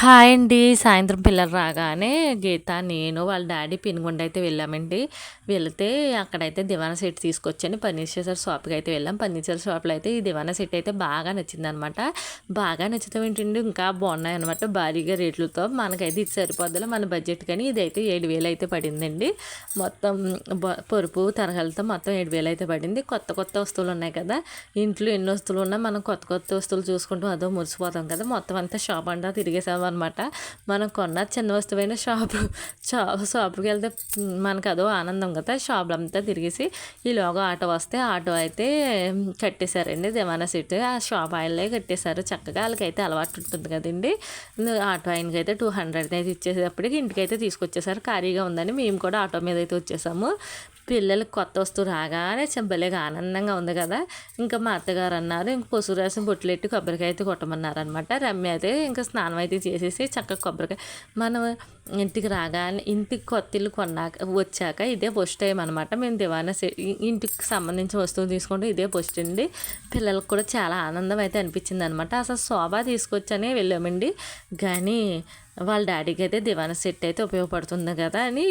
Hi అండి. సాయంత్రం పిల్లలు రాగానే గీత నేను వాళ్ళ డాడీ పినుగుండ అయితే వెళ్ళామండి. వెళితే అక్కడైతే దివానా సెట్ తీసుకొచ్చాను. ఫర్నిచర్ షాప్కి అయితే వెళ్ళాం. ఫర్నిచర్ షాప్లో అయితే ఈ దివానా సెట్ అయితే బాగా నచ్చింది అనమాట బాగా నచ్చుతాం ఏంటండి ఇంకా బాగున్నాయి అనమాట. భారీగా రేట్లతో మనకైతే ఇది సరిపోద్దిలో. మన బడ్జెట్ కానీ ఇదైతే ఏడు వేలు అయితే పడిందండి. మొత్తం పొరుపు తరగలతో మొత్తం ఏడు వేలు అయితే పడింది. కొత్త కొత్త వస్తువులు ఉన్నాయి కదా ఇంట్లో ఎన్ని వస్తువులు ఉన్నా మనం కొత్త కొత్త వస్తువులు చూసుకుంటూ అదో మురిసిపోతాం కదా. మొత్తం అంతా షాప్ అంతా తిరిగేసాం. అనమాట మనం కొన్న చిన్న వస్తువైన షాపు షాప్ షాప్కి వెళ్తే మనకు అదో ఆనందం కదా. షాపులు అంతా తిరిగేసి ఈలోగా ఆటో వస్తే ఆటో అయితే కట్టేశారండి. దేవానా సీట్. ఆ షాప్ ఆయనలే కట్టేశారు. చక్కగా వాళ్ళకైతే అలవాటు ఉంటుంది కదండి. ఆటో ఆయనకి అయితే టూ హండ్రెడ్ అయితే ఇచ్చేసేటప్పటికి ఇంటికైతే తీసుకొచ్చేసారు. ఖాళీగా ఉందని మేము కూడా ఆటో మీద అయితే వచ్చేసాము. పిల్లలకి కొత్త వస్తువు రాగానే చెంబలేగా ఆనందంగా ఉంది కదా. ఇంకా మా అత్తగారు అన్నారు ఇంక పసుపు రాసిన బొట్లెట్టి కొబ్బరికాయ అయితే కొట్టమన్నారు అనమాట రమ్య అయితే ఇంకా స్నానం అయితే చేసేసి చక్కగా కొబ్బరికాయ మనం ఇంటికి రాగానే ఇంటికి కొత్త ఇల్లు కొన్నాక వచ్చాక ఇదే ఫస్ట్ టైం అనమాట. మేము దివానా ఇంటికి సంబంధించిన వస్తువులు తీసుకుంటే ఇదే ఫస్ట్ అండి. పిల్లలకు కూడా చాలా ఆనందం అయితే అనిపించింది అనమాట. అసలు శోభ తీసుకొచ్చనే వెళ్ళామండి. కానీ వాళ్ళ డాడీకి అయితే దివానా సెట్ అయితే ఉపయోగపడుతుంది కదా అని